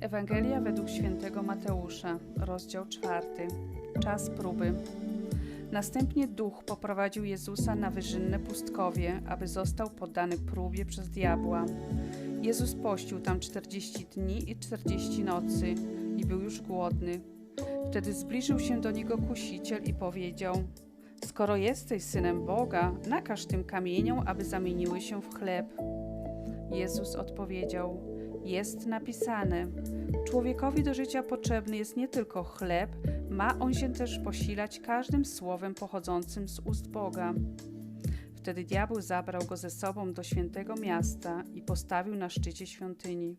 Ewangelia według świętego Mateusza, rozdział czwarty. Czas próby. Następnie duch poprowadził Jezusa na wyżynne pustkowie, aby został poddany próbie przez diabła. Jezus pościł tam czterdzieści dni i czterdzieści nocy i był już głodny. Wtedy zbliżył się do niego kusiciel i powiedział: Skoro jesteś synem Boga, nakaż tym kamieniom, aby zamieniły się w chleb. Jezus odpowiedział: Jest napisane: Człowiekowi do życia potrzebny jest nie tylko chleb, ma on się też posilać każdym słowem pochodzącym z ust Boga. Wtedy diabeł zabrał go ze sobą do świętego miasta i postawił na szczycie świątyni.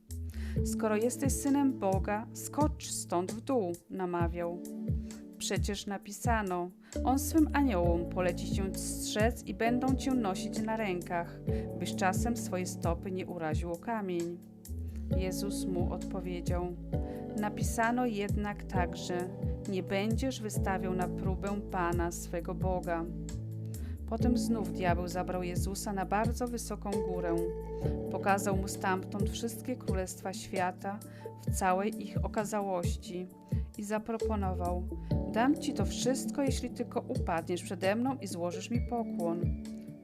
Skoro jesteś synem Boga, skocz stąd w dół, namawiał. Przecież napisano: On swym aniołom poleci cię strzec i będą cię nosić na rękach, byś czasem swoje stopy nie uraził o kamień. Jezus mu odpowiedział: Napisano jednak także: Nie będziesz wystawiał na próbę Pana swego Boga. Potem znów diabeł zabrał Jezusa na bardzo wysoką górę. Pokazał mu stamtąd wszystkie królestwa świata w całej ich okazałości i zaproponował: Dam ci to wszystko, jeśli tylko upadniesz przede mną i złożysz mi pokłon.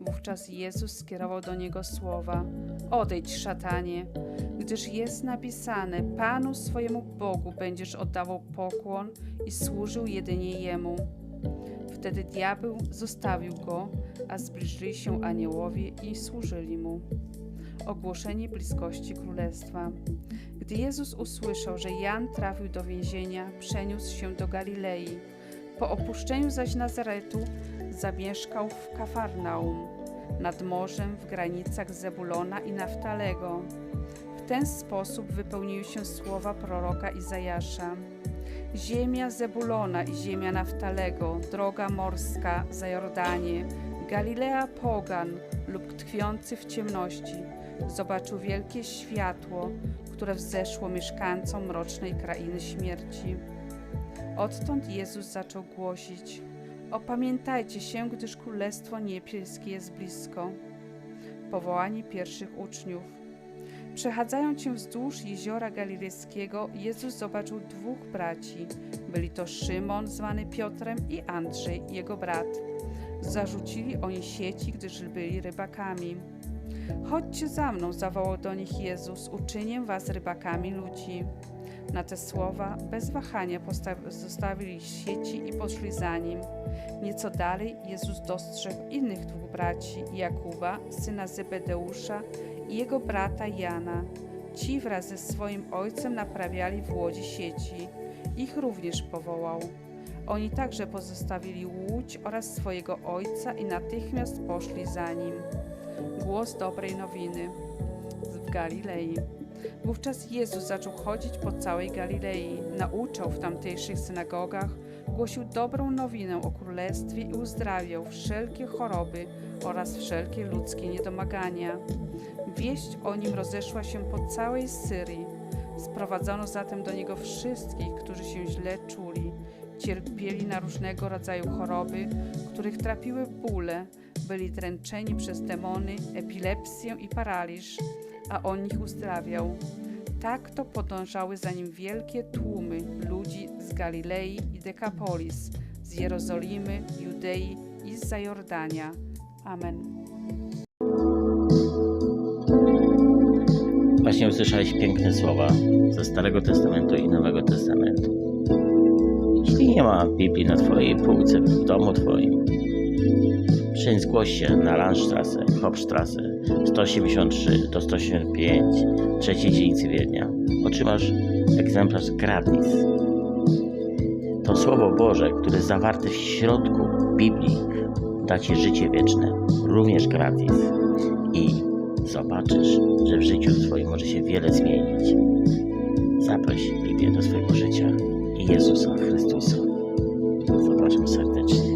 Wówczas Jezus skierował do niego słowa: Odejdź, szatanie, gdyż jest napisane: Panu swojemu Bogu będziesz oddawał pokłon i służył jedynie jemu. Wtedy diabeł zostawił go, a zbliżyli się aniołowie i służyli mu. Ogłoszenie bliskości królestwa. Gdy Jezus usłyszał, że Jan trafił do więzienia, przeniósł się do Galilei. Po opuszczeniu zaś Nazaretu zamieszkał w Kafarnaum, nad morzem w granicach Zebulona i Naftalego. W ten sposób wypełniły się słowa proroka Izajasza. Ziemia Zebulona i ziemia Naftalego, droga morska za Jordanie, Galilea pogan lub tkwiący w ciemności, zobaczył wielkie światło, które wzeszło mieszkańcom mrocznej krainy śmierci. Odtąd Jezus zaczął głosić: Opamiętajcie się, gdyż królestwo niebieskie jest blisko. Powołanie pierwszych uczniów. Przechadzając się wzdłuż jeziora Galilejskiego, Jezus zobaczył dwóch braci. Byli to Szymon, zwany Piotrem, i Andrzej, jego brat. Zarzucili oni sieci, gdyż byli rybakami. Chodźcie za mną, zawołał do nich Jezus, uczynię was rybakami ludzi. Na te słowa bez wahania zostawili sieci i poszli za nim. Nieco dalej Jezus dostrzegł innych dwóch braci, Jakuba, syna Zebedeusza i jego brata Jana. Ci wraz ze swoim ojcem naprawiali w łodzi sieci. Ich również powołał. Oni także pozostawili łódź oraz swojego ojca i natychmiast poszli za nim. Głos dobrej nowiny w Galilei. Wówczas Jezus zaczął chodzić po całej Galilei, nauczał w tamtejszych synagogach, głosił dobrą nowinę o królestwie i uzdrawiał wszelkie choroby oraz wszelkie ludzkie niedomagania. Wieść o nim rozeszła się po całej Syrii. Sprowadzono zatem do niego wszystkich, którzy się źle czuli, cierpieli na różnego rodzaju choroby, których trapiły bóle, byli dręczeni przez demony, epilepsję i paraliż, a on ich uzdrawiał. Tak to podążały za nim wielkie tłumy ludzi z Galilei i Dekapolis, z Jerozolimy, Judei i z Zajordania. Amen. Właśnie usłyszałeś piękne słowa ze Starego Testamentu i Nowego Testamentu. Jeśli nie ma Biblii na Twojej półce w domu Twoim, przyjdź zgłoś się na Landstrasse, Hauptstrasse 183 do 185, trzeciej dzielnicy Wiednia. Otrzymasz egzemplarz gratis. To Słowo Boże, które zawarte w środku Biblii, da Ci życie wieczne, również gratis. I zobaczysz, że w życiu Twoim może się wiele zmienić. Zaproś Biblię do swojego życia i Jezusa Chrystusa. Zobaczmy serdecznie.